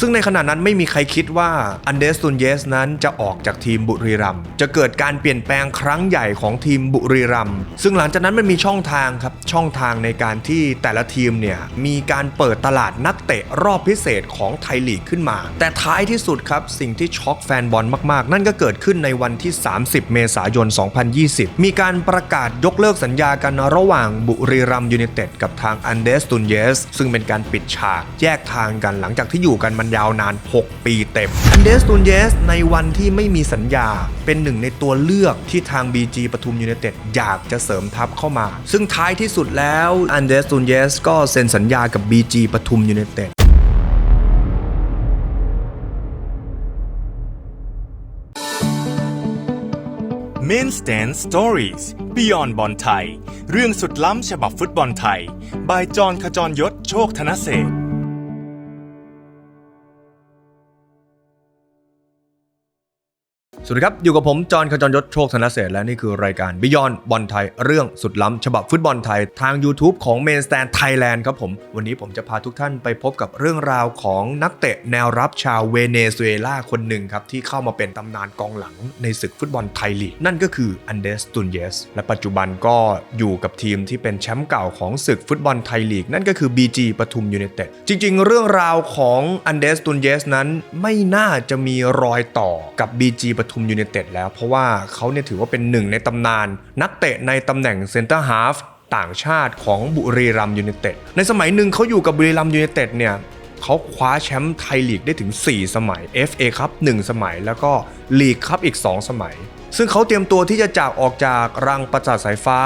ซึ่งในขณะนั้นไม่มีใครคิดว่าอันเดสตุนเยสนั้นจะออกจากทีมบุรีรัมย์จะเกิดการเปลี่ยนแปลงครั้งใหญ่ของทีมบุรีรัมย์ซึ่งหลังจากนั้นมันมีช่องทางครับช่องทางในการที่แต่ละทีมเนี่ยมีการเปิดตลาดนักเตะรอบพิเศษของไทยลีกขึ้นมา แต่ท้ายที่สุดครับสิ่งที่ช็อกแฟนบอลมาก ๆ นั่นก็เกิดขึ้นในวันที่ 30 เมษายน 2020 มีการประกาศยกเลิกสัญญากันระหว่างบุรีรัมย์ยูไนเต็ดกับทางอันเดสตุนเยสซึ่งเป็นการปิดฉากแยกทางกันหลังจากที่อยู่กันมันยาวนาน 6 ปีเต็มอันเดสตุนเยสในวันที่ไม่มีสัญญา เป็นหนึ่งในตัวเลือกที่ทาง BG ปทุมยูไนเต็ดอยากจะเสริมทัพเข้ามา ซึ่งท้ายที่สุดแล้วอันเดสตุนเยสก็เซ็นสัญญากับ BG ปทุมยูไนเต็ด Main Stand Stories Beyond บอลไทย เรื่องสุดล้ำฉบับฟุตบอลไทย บายจอห์นขจรยศโชคธนเศรษ สวัสดีครับ อยู่กับผม จอห์นขจรยศโชคธนเศรษฐ์และนี่คือรายการ Beyond บอลไทยเรื่องสุดล้ำ ฉบับฟุตบอลไทยทาง YouTube ของ Main Stand Thailand ครับผม วันนี้ผมจะพาทุกท่านไปพบกับเรื่องราวของนักเตะแนวรับชาวเวเนซุเอลาคนหนึ่งครับ ที่เข้ามาเป็นตำนานกองหลังในศึกฟุตบอลไทยลีก นั่นก็คืออันเดสตุนเยสและปัจจุบันก็อยู่กับทีมที่เป็นแชมป์เก่าของศึกฟุตบอลไทยลีก นั่นก็คือ BG ปทุมยูไนเต็ดจริง ๆ เรื่องราวของอันเดสตุนเยสนั้นไม่น่าจะมีรอยต่อกับ BG ปทุมยูเนเต็ดแล้ว เพราะว่าเขาเนี่ยถือว่าเป็นหนึ่งในตำนาน นักเตะในตำแหน่งเซนเตอร์ฮาฟต่างชาติของบุรีรัมยูเนเต็ดในสมัยหนึ่งเขาอยู่กับบุรีรัมยูเนเต็ดเนี่ยเขาคว้าแชมป์ไทยลีกได้ถึง 4 สมัย FA ครับ1สมัยแล้วก็ลีกครับอีก 2 สมัย ซึ่งเขาเตรียมตัวที่จะจากออกจากรังประสาทสายฟ้า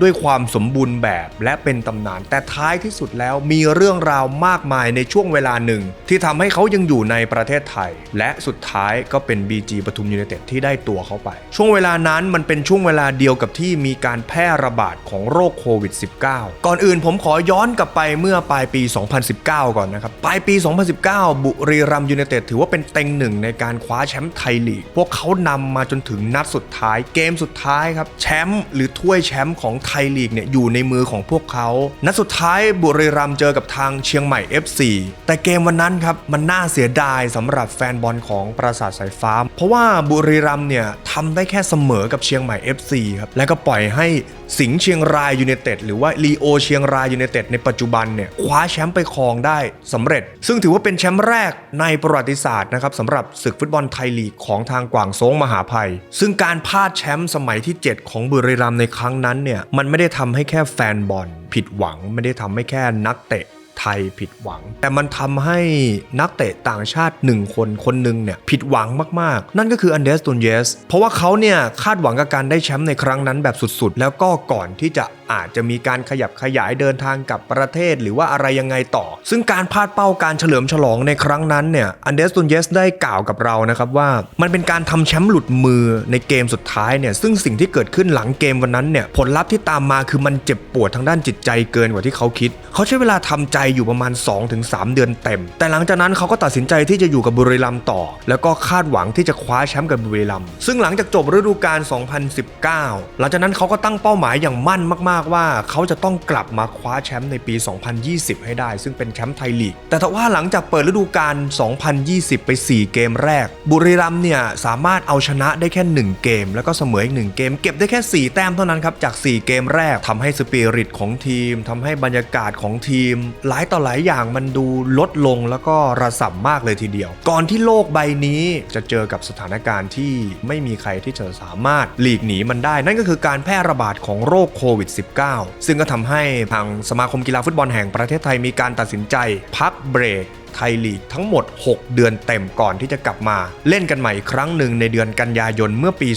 ด้วยความสมบูรณ์แบบและเป็นตำนาน แต่ท้ายที่สุดแล้วมีเรื่องราวมากมายในช่วงเวลาหนึ่ง ที่ทำให้เขายังอยู่ในประเทศไทย และสุดท้ายก็เป็น BG ปทุมยูไนเต็ดที่ได้ตัวเขาไป ช่วงเวลานั้นมันเป็นช่วงเวลาเดียวกับที่มีการแพร่ระบาดของโรคโควิด -19 ก่อนอื่นผมขอย้อนกลับไปเมื่อปลายปี 2019 ก่อนนะครับปลายปี 2019 บุรีรัมย์ยูไนเต็ดถือว่าเป็นเต็งหนึ่งในการคว้าแชมป์ไทยลีกพวกเขานำมาจนถึงนัดสุดท้ายเกมสุดท้ายครับแชมป์หรือถ้วยแชมป์ของไทยลีกเนี่ยอยู่ในมือของพวกเขา นัดสุดท้ายบุรีรัมย์เจอกับทางเชียงใหม่ FC แต่เกมวันนั้นครับมันน่าเสียดายสำหรับแฟนบอลของปราสาทสายฟ้า เพราะว่าบุรีรัมย์เนี่ยทำได้แค่เสมอกับเชียงใหม่ FC ครับและก็ปล่อยให้ สิงห์เชียงรายยูเนเต็ดหรือว่าลีโอเชียงรายยูเนเต็ดในปัจจุบันเนี่ยคว้าแชมป์ไปครองได้สำเร็จ ซึ่งถือว่าเป็นแชมป์แรกในประวัติศาสตร์นะครับสำหรับศึกฟุตบอลไทยลีกของทางกวางโซงมหาภัย ซึ่งการพลาดแชมป์สมัยที่ 7 ของบุรีรัมย์ในครั้งนั้นเนี่ยมันไม่ได้ทำให้แค่แฟนบอลผิดหวังไม่ได้ทำให้แค่นักเตะ ไทยผิดหวัง แต่มันทำให้นักเตะต่างชาติหนึ่งคนคนหนึ่งเนี่ยผิดหวังมากๆ นั่นก็คืออันเดสตุนเยสเพราะว่าเขาเนี่ยคาดหวังกับการได้แชมป์ในครั้งนั้นแบบสุดๆ แล้วก็ก่อนที่จะอาจจะมีการขยับขยายเดินทางกับประเทศหรือว่าอะไรยังไงต่อ ซึ่งการพลาดเป้าการเฉลิมฉลองในครั้งนั้นเนี่ยอันเดสตุนเยสได้กล่าวกับเรานะครับว่า มันเป็นการทำแชมป์หลุดมือในเกมสุดท้ายเนี่ยซึ่งสิ่งที่เกิดขึ้นหลังเกมวันนั้นเนี่ยผลลัพธ์ที่ตามมาคือมันเจ็บปวดทางด้านจิตใจเกินกว่าที่เขาคิด เขาใช้เวลาทำใจอยู่ประมาณ 2-3 เดือนเต็ม แต่หลังจากนั้นเขาก็ตัดสินใจที่จะอยู่กับบุรีรัมย์ต่อ แล้วก็คาดหวังที่จะคว้าแชมป์กับบุรีรัมย์ซึ่งหลังจากจบฤดูกาล 2019 หลังจากนั้นเขาก็ตั้งเป้าหมายอย่างมั่นมากๆว่า เขาจะต้องกลับมาคว้าแชมป์ในปี 2020 ให้ได้ ซึ่งเป็นแชมป์ไทยลีก แต่ถ้าว่าหลังจากเปิดฤดูกาล 2020 ไป 4 เกมแรก บุรีรัมย์เนี่ยสามารถเอาชนะได้แค่ 1 เกม แล้วก็เสมออีก 1 เกม เก็บได้แค่ 4 แต้มเท่านั้นครับจาก 4 เกมแรกทำให้สปิริตของทีมทำให้บรรยากาศของทีมหลายต่อหลายอย่างมันดูลดลงแล้วก็ระส่ำมากเลยทีเดียว ก่อนที่โลกใบนี้จะเจอกับสถานการณ์ที่ไม่มีใครที่จะสามารถหลีกหนีมันได้ นั่นก็คือการแพร่ระบาดของโรคโควิด -19 ซึ่งก็ทำให้ทางสมาคมกีฬาฟุตบอลแห่งประเทศไทยมีการตัดสินใจพักเบรก ไทยลีกทั้งหมด 6 เดือนเต็มก่อนที่จะกลับมา เล่นกันใหม่ครั้งหนึ่งในเดือนกันยายนเมื่อปี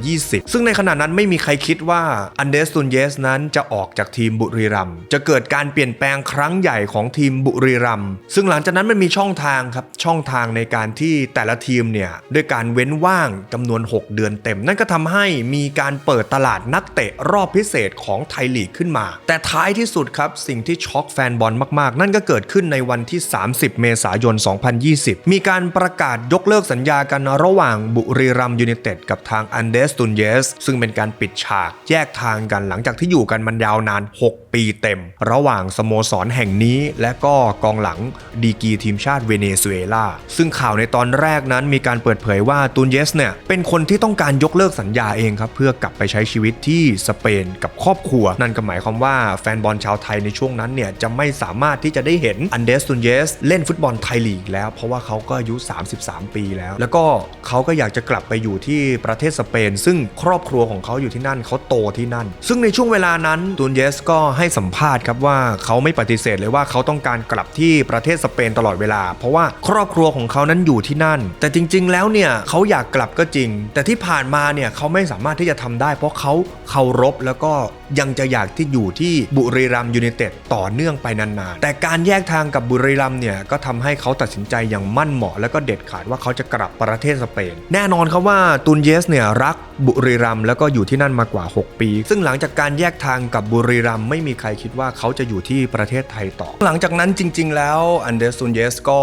2020 ซึ่งในขณะนั้นไม่มีใครคิดว่าอันเดสตุนเยสนั้นจะออกจากทีมบุรีรัมจะเกิดการเปลี่ยนแปลงครั้งใหญ่ของทีมบุรีรัมซึ่งหลังจากนั้นมันมีช่องทางครับช่องทางในการที่แต่ละทีมเนี่ยด้วยการเว้นว่างจำนวน 6 เดือนเต็ม นั่นก็ทำให้มีการเปิดตลาดนักเตะรอบพิเศษของไทยลีกขึ้นมา แต่ท้ายที่สุดครับสิ่งที่ช็อกแฟนบอลมากๆ นั่นก็เกิดขึ้นในวันที่ 30เมษายน 2020 มีการประกาศยกเลิกสัญญากันระหว่างบุรีรัมยูเนเต็ดกับทางอันเดสตุนเยสซึ่งเป็นการปิดฉากแยกทางกันหลังจากที่อยู่กันมันยาวนาน 6 6 ปีเต็ม ระหว่างสโมสรแห่งนี้ และก็กองหลังดีกีทีมชาติเวเนซุเอลา ซึ่งข่าวในตอนแรกนั้นมีการเปิดเผยว่าตูนเยสเนี่ยเป็นคนที่ต้องการยกเลิกสัญญาเองครับเพื่อกลับไปใช้ชีวิตที่สเปนกับครอบครัว นั่นก็หมายความว่าแฟนบอลชาวไทยในช่วงนั้นเนี่ยจะไม่สามารถที่จะได้เห็นอันเดสตูนเยสเล่นฟุตบอลไทยลีกแล้ว เพราะว่าเขาก็อายุ 33 ปีแล้ว แล้วก็เขาก็อยากจะกลับไปอยู่ที่ประเทศสเปน ซึ่งครอบครัวของเขาอยู่ที่นั่นเขาโตที่นั่น ซึ่งในช่วงเวลานั้นตูนเยสก็ใให้สัมภาษณ์ครับว่าเขาไม่ปฏิเสธเลยว่าเขาต้องการกลับที่ประเทศสเปนตลอดเวลา เพราะว่าครอบครัวของเขานั้นอยู่ที่นั่น แต่จริง ๆ แล้วเนี่ยเขาอยากกลับก็จริง แต่ที่ผ่านมาเนี่ยเขาไม่สามารถที่จะทำได้ เพราะเขาเคารพแล้วก็ ยังจะอยากที่อยู่ที่บุรีรัมยูไนเต็ดต่อเนื่องไปนานๆ แต่การแยกทางกับบุรีรัมเนี่ยก็ทำให้เขาตัดสินใจอย่างมั่นเหมาะ แล้วก็เด็ดขาดว่าเขาจะกลับประเทศสเปน แน่นอนครับว่าตุนเยสเนี่ยรักบุรีรัมแล้วก็อยู่ที่นั่นมากว่า 6 ปี ซึ่งหลังจากการแยกทางกับบุรีรัมไม่มีใครคิดว่าเขาจะอยู่ที่ประเทศไทยต่อ หลังจากนั้นจริง ๆ แล้วอันเดรสตุนเยสก็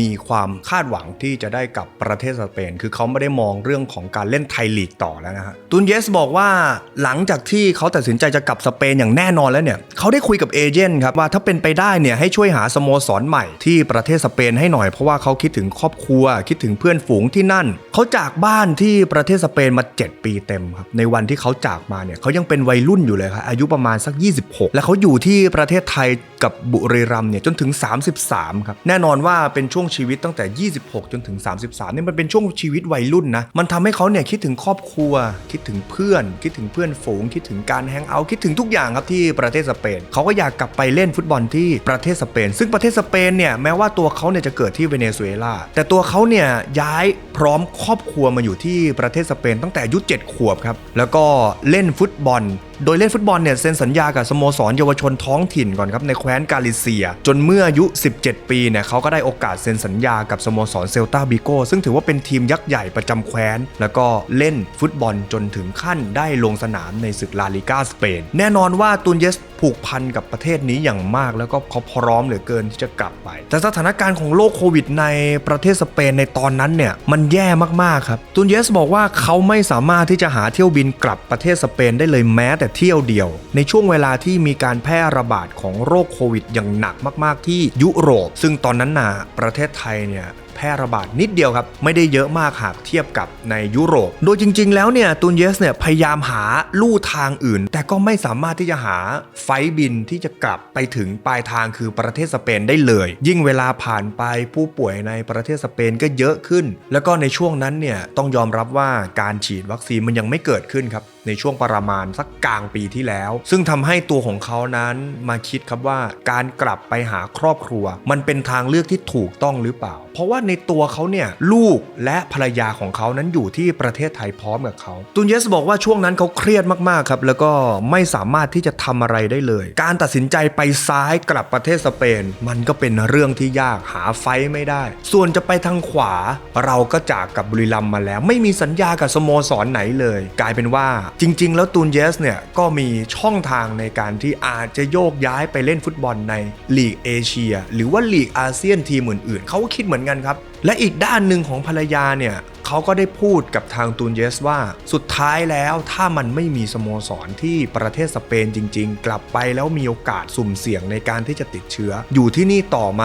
มีความคาดหวังที่จะได้กลับประเทศสเปน คือเขาไม่ได้มองเรื่องของการเล่นไทยลีกต่อแล้วนะฮะตุนเยสบอกว่าหลังจากที่เขาตัดสินใจจะกลับสเปนอย่างแน่นอนแล้วเนี่ยเขาได้คุยกับเอเจนต์ครับว่าถ้าเป็นไปได้เนี่ยให้ช่วยหาสโมสรใหม่ที่ประเทศสเปนให้หน่อยเพราะว่าเขาคิดถึงครอบครัว คิดถึงเพื่อนฝูงที่นั่น เขาจากบ้านที่ประเทศสเปนมา 7 ปีเต็มครับในวันที่เขาจากมาเนี่ยเขายังเป็นวัยรุ่นอยู่เลยครับอายุประมาณสัก 26 และเขาอยู่ที่ประเทศไทยกับบุรีรัมเนี่ยจนถึง 33ครับแน่นอนว่าเป็นช่วงชีวิตตั้งแต่ 26 จนถึง 33เนี่ยมันเป็นช่วงชีวิตวัยรุ่นนะมันทำให้เขาเนี่ยคิดถึงครอบครัว คิดถึงเพื่อน คิดถึงเพื่อนฝูง คิดถึงการแฮงเอาาวคิดถึงทุกอย่างครับที่ประเทศสเปนเขาก็อยากกลับไปเล่นฟุตบอลที่ประเทศสเปน ซึ่งประเทศสเปนเนี่ยแม้ว่าตัวเขาเนี่ยจะเกิดที่เวเนซุเอลาแต่ตัวเขาเนี่ยย้ายพร้อมครอบครัวมาอยู่ที่ประเทศสเปนตั้งแต่อายุ7ขวบครับแล้วก็เล่นฟุตบอลโดยเล่นฟุตบอลเนี่ยเซ็นสัญญากับสโมสรเยาวชนท้องถิ่นก่อนครับในแคว้นกาลิเซีย จนเมื่ออายุ 17 ปีเนี่ยเขาก็ได้โอกาสเซ็นสัญญากับสโมสรเซลตาบิโกซึ่งถือว่าเป็นทีมยักษ์ใหญ่ประจำแคว้น แล้วก็เล่นฟุตบอลจนถึงขั้นได้ลงสนามในศึกลาลิกาสเปนแน่นอนว่าตูนเยสผูกพันกับประเทศนี้อย่างมาก แล้วก็เขาพร้อมเหลือเกินที่จะกลับไป แต่สถานการณ์ของโรคโควิดในประเทศสเปนในตอนนั้นเนี่ยมันแย่มากๆครับตูนเยสบอกว่าเขาไม่สามารถที่จะหาเที่ยวบินกลับประเทศสเปนได้เลยแม้แต่เที่ยวเดียว ในช่วงเวลาที่มีการแพร่ระบาดของโรคโควิดอย่างหนักมากๆ ที่ยุโรป ซึ่งตอนนั้นน่ะประเทศไทยเนี่ยแพร่ระบาดนิดเดียวครับ ไม่ได้เยอะมากหากเทียบกับในยุโรป โดยจริง ๆ แล้วเนี่ยตูนเยสเนี่ยพยายามหาลู่ทางอื่น แต่ก็ไม่สามารถที่จะหาไฟบินที่จะกลับไปถึงปลายทางคือประเทศสเปนได้เลย ยิ่งเวลาผ่านไปผู้ป่วยในประเทศสเปนก็เยอะขึ้น แล้วก็ในช่วงนั้นเนี่ยต้องยอมรับว่าการฉีดวัคซีนมันยังไม่เกิดขึ้นครับ ในช่วงประมาณสักกลางปีที่แล้ว ซึ่งทำให้ตัวของเขานั้นมาคิดครับว่าการกลับไปหาครอบครัว มันเป็นทางเลือกที่ถูกต้องหรือเปล่า เพราะว่าในตัวเขาเนี่ยลูกและภรรยาของเขานั้นอยู่ที่ประเทศไทยพร้อมกับเขาตุนเยสบอกว่าช่วงนั้นเขาเครียดมากๆครับแล้วก็ไม่สามารถที่จะทำอะไรได้เลย การตัดสินใจไปซ้ายกลับประเทศสเปน มันก็เป็นเรื่องที่ยากหาไฟไม่ได้ ส่วนจะไปทางขวา เราก็จากกับบุรีรัมมาแล้ว ไม่มีสัญญากับสโมสรไหนเลย กลายเป็นว่าจริง ๆ แล้วตูนเยสเนี่ยก็มีช่องทางในการที่อาจจะโยกย้ายไปเล่นฟุตบอลในลีกเอเชีย หรือว่าลีกอาเซียนทีมอื่น ๆ เขาก็คิดเหมือนกันครับ และอีกด้านหนึ่งของภรรยาเนี่ย เขาก็ได้พูดกับทางตูนเยสว่า สุดท้ายแล้วถ้ามันไม่มีสโมสรที่ประเทศสเปนจริง ๆ กลับไปแล้วมีโอกาสสุ่มเสี่ยงในการที่จะติดเชื้อ อยู่ที่นี่ต่อไหม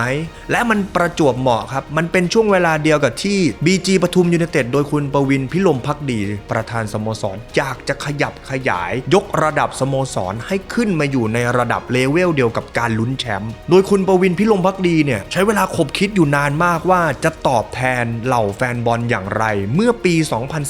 และมันประจวบเหมาะครับ มันเป็นช่วงเวลาเดียวกับที่ BG ปทุมยูไนเต็ดโดยคุณประวินพิลมพักดี ประธานสโมสรอยากจะขยับขยาย ยกระดับสโมสรให้ขึ้นมาอยู่ในระดับเลเวลเดียวกับการลุ้นแชมป์โดยคุณประวินพิลมพักดีเนี่ยใช้เวลาคบคิดอยู่นานมากว่าจะตอบแทนเหล่าแฟนบอลอย่างไรเมื่อปี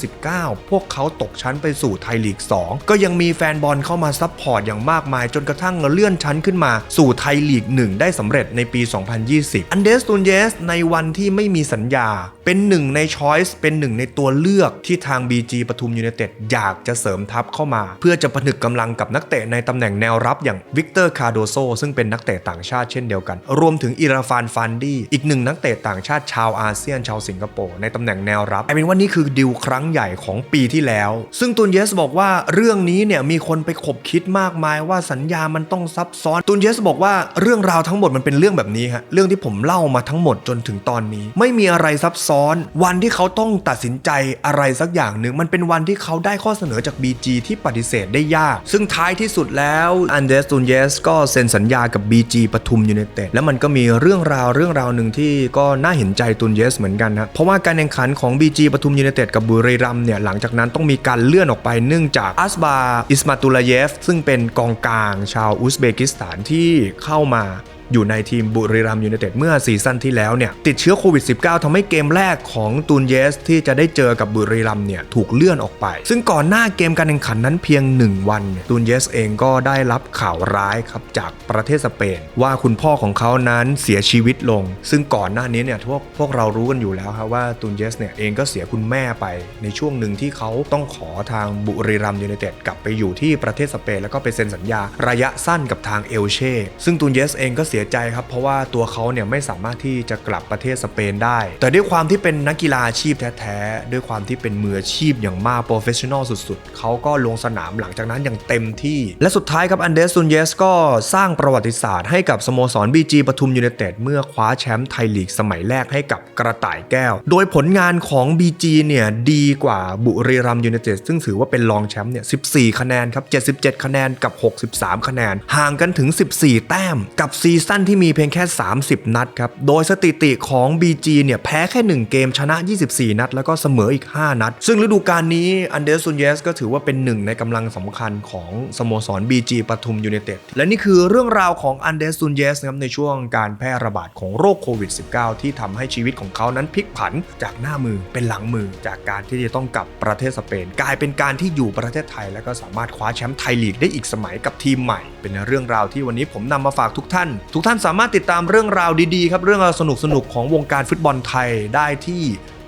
2019 พวกเขาตกชั้นไปสู่ไทยลีก 2 ก็ยังมีแฟนบอลเข้ามาซัพพอร์ตอย่างมากมาย จนกระทั่งเลื่อนชั้นขึ้นมาสู่ไทยลีก 1 ได้สำเร็จในปี 2020 อันเดสตูนเยสในวันที่ไม่มีสัญญา เป็นหนึ่งในช้อยส์เป็นหนึ่งในตัวเลือกที่ทาง BG ปทุมยูไนเต็ดอยากจะเสริมทัพเข้ามา เพื่อจะผนึกกำลังกับนักเตะในตำแหน่งแนวรับอย่างวิกเตอร์คาโดโซซึ่งเป็นนักเตะต่างชาติเช่นเดียวกัน รวมถึงอิราฟานฟันดี้อีกหนึ่งนักเตะต่างชาติชาวอาเซียนชาวสิงคโปร์ในตำแหน่งแนวรับายเป็นว่านี่คือดิวครั้งใหญ่ของปีที่แล้ว ซึ่งตุนเยสบอกว่าเรื่องนี้เนี่ยมีคนไปขบคิดมากมายว่าสัญญามันต้องซับซ้อน ตุนเยสบอกว่าเรื่องราวทั้งหมดมันเป็นเรื่องแบบนี้ฮะเรื่องที่ผมเล่ามาทั้งหมดจนถึงตอนนี้ ไม่มีอะไรซับซ้อน วันที่เขาต้องตัดสินใจอะไรสักอย่างหนึ่งมันเป็นวันที่เขาได้ข้อเสนอจาก BG ที่ปฏิเสธได้ยาก ซึ่งท้ายที่สุดแล้วอันเดสตูนเยสก็เซ็นสัญญากับ BG ปทุมยูเนเต็ดแล้วมันก็มีเรื่องราวเรื่องราวหนึ่งที่ก็น่าเห็นใจตูนเยสเหมือนกันนะเพราะว่าการแข่งขันของ BG ปทุมยูเนเต็ดกับบุรีรัมเนี่ยหลังจากนั้นต้องมีการเลื่อนออกไปเนื่องจากอัสบาอิสมาตุลาเยฟ ซึ่งเป็นกองกลางชาวอุซเบกิสถานที่เข้ามา อยู่ในทีมบุรีรัมย์ยูไนเต็ดเมื่อซีซั่นที่แล้วเนี่ยติดเชื้อโควิด -19 ทำให้เกมแรกของตูนเยส ที่จะได้เจอกับบุรีรัมย์เนี่ยถูกเลื่อนออกไป ซึ่งก่อนหน้าเกมการแข่งขันนั้นเพียง 1 วันเนี่ยตูนเยสเองก็ได้รับข่าวร้ายครับจากประเทศสเปน ว่าคุณพ่อของเขานั้นเสียชีวิตลง ซึ่งก่อนหน้านี้เนี่ยพวกพวกเรารู้กันอยู่แล้วครับว่าตูนเยสเนี่ยเองก็เสียคุณแม่ไปในช่วงหนึ่งที่เขาต้องขอทางบุรีรัมย์ยูไนเต็ดกลับไปอยู่ที่ประเทศสเปนแล้วก็ไปเซ็นสัญญาระยะสั้นกับทางเอลเช่ซึ่งตูนเยสเองก็เสียใจครับ เพราะว่าตัวเขาเนี่ยไม่สามารถที่จะกลับประเทศสเปนได้ แต่ด้วยความที่เป็นนักกีฬาอาชีพแท้ๆ ด้วยความที่เป็นมืออาชีพอย่างมากโปรเฟชชั่นอลสุดๆ เขาก็ลงสนามหลังจากนั้นอย่างเต็มที่ และสุดท้ายครับอันเดรสตูนเยสก็สร้างประวัติศาสตร์ให้กับสโมสร BG ปทุมยูไนเต็ดเมื่อคว้าแชมป์ไทยลีกสมัยแรกให้กับกระต่ายแก้ว โดยผลงานของ BG เนี่ยดีกว่าบุรีรัมย์ยูไนเต็ดซึ่งถือว่าเป็นรองแชมป์เนี่ย 14 คะแนนครับ 77 คะแนนกับ 63 คะแนน ห่างกันถึง 14 แต้มกับซีซั่นที่มีเพียงแค่ 30 นัดครับ โดยสถิติของ BG เนี่ยแพ้แค่ 1 เกมชนะ 24 นัด แล้วก็เสมออีก 5 นัด ซึ่งฤดูกาลนี้อันเดรสซุนเยสก็ถือว่าเป็นหนึ่งในกำลังสำคัญของสโมสร BG ปทุมยูไนเต็ด และนี่คือเรื่องราวของอันเดรสซุนเยสนะครับในช่วงการแพร่ระบาดของโรคโควิด -19 ที่ทำให้ชีวิตของเขานั้นพลิกผันจากหน้ามือเป็นหลังมือจากการที่จะต้องกลับประเทศสเปน กลายเป็นการที่อยู่ประเทศไทย แล้วก็สามารถคว้าแชมป์ไทยลีกได้อีกสมัยกับทีมใหม่ เป็นเรื่องราวที่วันนี้ผมนำมาฝากทุกท่านทุกท่านสามารถติดตามเรื่องราวดีๆครับ เรื่องราวสนุกๆของวงการฟุตบอลไทยได้ที่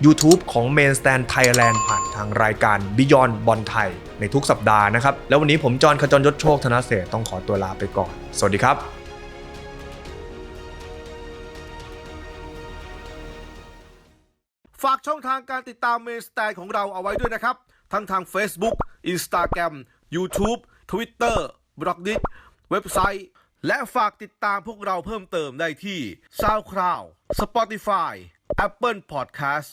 YouTube ของ Main Stand Thailand ผ่านทางรายการ Beyond บอลไทย ในทุกสัปดาห์นะครับ แล้ววันนี้ผมจอห์นขจรยศโชคธนเศต้องขอตัวลาไปก่อน สวัสดีครับฝากช่องทางการติดตามเมนส t ต n ของเราเอาไว้ด้วยนะครับ ทั้งทาง Facebook Instagram YouTube Twitter b l o g d i t เว็บไซต์ และฝากติดตามพวกเราเพิ่มเติมได้ที่ SoundCloud Spotify Apple Podcast